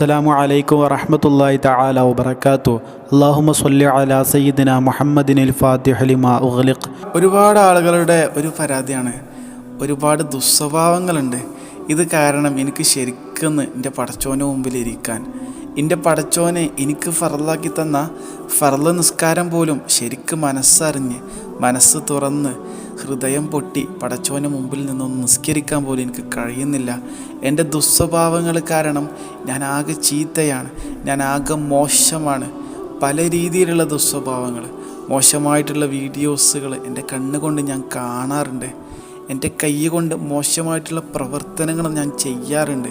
അസ്സലാമു അലൈക്കും വറഹ്മത്തുള്ളാഹി തആല വബറകാതു അല്ലാഹുമ്മ സ്വല്ലി അലാ സയ്യിദിന ലിമാ ഉഗ്ലിഖ് ഒരുപാട് ആളുകളുടെ ഒരു പരാതിയാണ്. ഒരുപാട് ദുസ്വഭാവങ്ങളുണ്ട് ഇത് കാരണം എനിക്ക് ശരിക്കും എന്റെ പടച്ചോന് മുമ്പിൽ ഇരിക്കാൻ എന്റെ പടച്ചോനെ എനിക്ക് ഫറലാക്കി തന്ന ഫറൽ നിസ്കാരം പോലും ശരിക്ക് മനസ്സറിഞ്ഞ് മനസ്സ് തുറന്ന് ഹൃദയം പൊട്ടി പടച്ചോന് മുമ്പിൽ നിന്നൊന്ന് നിസ്കരിക്കാൻ പോലും എനിക്ക് കഴിയുന്നില്ല. എന്റെ ദുസ്വഭാവങ്ങൾ കാരണം ഞാൻ ആകെ ചീത്തയാണ് ഞാൻ ആകെ മോശമാണ്. പല രീതിയിലുള്ള ദുസ്വഭാവങ്ങൾ മോശമായിട്ടുള്ള വീഡിയോസുകൾ എന്റെ കണ്ണുകൊണ്ട് ഞാൻ കാണാറുണ്ട്. എന്റെ കൈ കൊണ്ട് മോശമായിട്ടുള്ള പ്രവർത്തനങ്ങൾ ഞാൻ ചെയ്യാറുണ്ട്.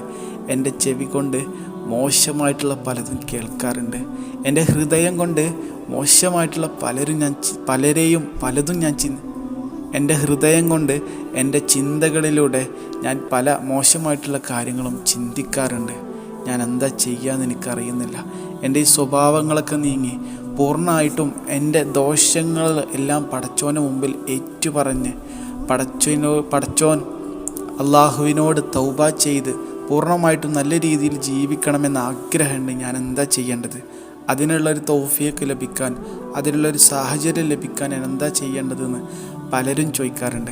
എന്റെ ചെവി കൊണ്ട് മോശമായിട്ടുള്ള പലതും കേൾക്കാറുണ്ട്. എന്റെ ഹൃദയം കൊണ്ട് മോശമായിട്ടുള്ള പലരും ഞാൻ പലരെയും പലതും ഞാൻ ചി എന്റെ ഹൃദയം കൊണ്ട് എന്റെ ചിന്തകളിലൂടെ ഞാൻ പല മോശമായിട്ടുള്ള കാര്യങ്ങളും ചിന്തിക്കാറുണ്ട്. ഞാൻ എന്താ ചെയ്യാന്ന് എനിക്കറിയുന്നില്ല. എന്റെ ഈ സ്വഭാവങ്ങളൊക്കെ നീങ്ങി പൂർണമായിട്ടും എന്റെ ദോഷങ്ങൾ എല്ലാം പടച്ചോന് മുമ്പിൽ ഏറ്റുപറഞ്ഞ് പടച്ചോനോ പടച്ചോൻ അള്ളാഹുവിനോട് തൗബ ചെയ്ത് പൂർണമായിട്ടും നല്ല രീതിയിൽ ജീവിക്കണമെന്ന ആഗ്രഹമുണ്ട് ഞാൻ എന്താ ചെയ്യേണ്ടത്? അതിനുള്ളൊരു തോഫിയൊക്കെ ലഭിക്കാൻ അതിനുള്ളൊരു സാഹചര്യം ലഭിക്കാൻ ഞാൻ എന്താ ചെയ്യേണ്ടതെന്ന് പലരും ചോദിക്കാറുണ്ട്.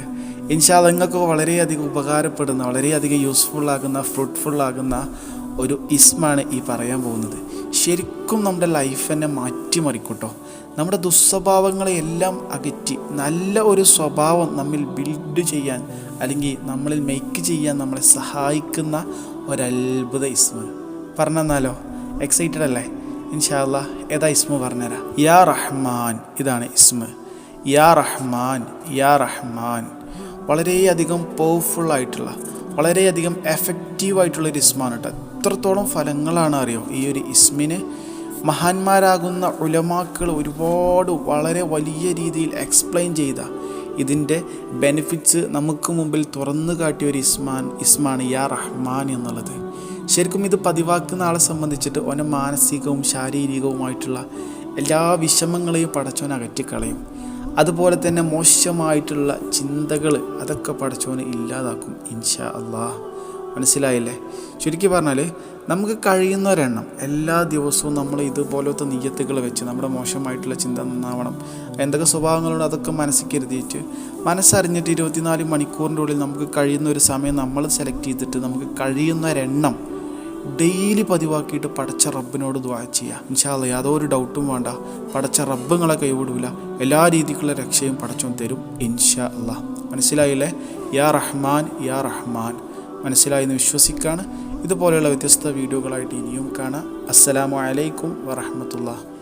ഇൻഷാ നിങ്ങൾക്ക് വളരെയധികം ഉപകാരപ്പെടുന്ന വളരെയധികം യൂസ്ഫുള്ളാകുന്ന ഫ്രൂട്ട്ഫുള്ളാകുന്ന ഒരു ഇസ്മാണ് ഈ പറയാൻ പോകുന്നത്. ശരിക്കും നമ്മുടെ ലൈഫ് തന്നെ മാറ്റിമറിക്കൂട്ടോ. നമ്മുടെ ദുസ്വഭാവങ്ങളെയെല്ലാം അകറ്റി നല്ല ഒരു സ്വഭാവം നമ്മിൽ ബിൽഡ് ചെയ്യാൻ അല്ലെങ്കിൽ നമ്മളിൽ മെയ്ക്ക് ചെയ്യാൻ നമ്മളെ സഹായിക്കുന്ന ഒരത്ഭുത ഇസ്മു. പറഞ്ഞെന്നാലോ? എക്സൈറ്റഡ് അല്ലേ? ഇൻഷാല്ല ഏതാ ഇസ്മു പറഞ്ഞുതരാം യാ റഹ്മാൻ ഇതാണ് ഇസ്മു. യാ റഹ്മാൻ യാ റഹ്മാൻ. വളരെയധികം പവർഫുള്ളായിട്ടുള്ള വളരെയധികം എഫക്റ്റീവായിട്ടുള്ള ഒരു ഇസ്മാണ് കേട്ടോ എത്രത്തോളം ഫലങ്ങളാണ് അറിയോ? ഈ ഒരു ഇസ്മിന് മഹാന്മാരാകുന്ന ഉലമാക്കൾ ഒരുപാട് വളരെ വലിയ രീതിയിൽ എക്സ്പ്ലെയിൻ ചെയ്ത ഇതിന്റെ ബെനിഫിറ്റ്സ് നമുക്ക് മുമ്പിൽ തുറന്നു കാട്ടിയ ഒരു ഇസ്മാൻ ഇസ്മാണ് യാ റഹ്മാൻ എന്നുള്ളത്. ശരിക്കും ഇത് പതിവാക്കുന്ന ആളെ സംബന്ധിച്ചിട്ട് ഓനെ മാനസികവും ശാരീരികവുമായിട്ടുള്ള എല്ലാ വിഷമങ്ങളെയും പടച്ചോൻ അകറ്റിക്കളയും. അതുപോലെ തന്നെ മോശമായിട്ടുള്ള ചിന്തകൾ അതൊക്കെ പടച്ചോന് ഇല്ലാതാക്കും ഇൻഷാ അള്ളാഹ്. മനസ്സിലായില്ലേ? ചുരുക്കി പറഞ്ഞാൽ നമുക്ക് കഴിയുന്ന ഒരെണ്ണം എല്ലാ ദിവസവും നമ്മൾ ഇതുപോലത്തെ നീയത്തുകൾ വെച്ച് നമ്മുടെ മോശമായിട്ടുള്ള ചിന്ത നന്നാവണം. എന്തൊക്കെ സ്വഭാവങ്ങളുണ്ട് അതൊക്കെ മനസ്സിൽ കരുതിയിട്ട് മനസ്സറിഞ്ഞിട്ട് ഇരുപത്തിനാല് മണിക്കൂറിന്റെ ഉള്ളിൽ നമുക്ക് കഴിയുന്ന ഒരു സമയം നമ്മൾ സെലക്ട് ചെയ്തിട്ട് നമുക്ക് കഴിയുന്നൊരെണ്ണം ഡെയിലി പതിവാക്കിയിട്ട് പടച്ച റബ്ബിനോട് ദ്വാ ചെയ്യുക ഇൻഷാല്ല യാതൊരു ഡൗട്ടും വേണ്ട. പടച്ച റബ്ബുങ്ങളെ കൈവിടൂല. എല്ലാ രീതിക്കുള്ള രക്ഷയും പടച്ചോൻ തരും ഇൻഷാ അല്ല മനസ്സിലായില്ലേ? യാ റഹ്മാൻ യാ റഹ്മാൻ. മനസ്സിലായി എന്ന് വിശ്വസിക്കാണ്. ഇതുപോലെയുള്ള വ്യത്യസ്ത വീഡിയോകളായിട്ട് ഇനിയും കാണാം. അസ്സലാമു അലൈക്കും വറഹമത്തുള്ള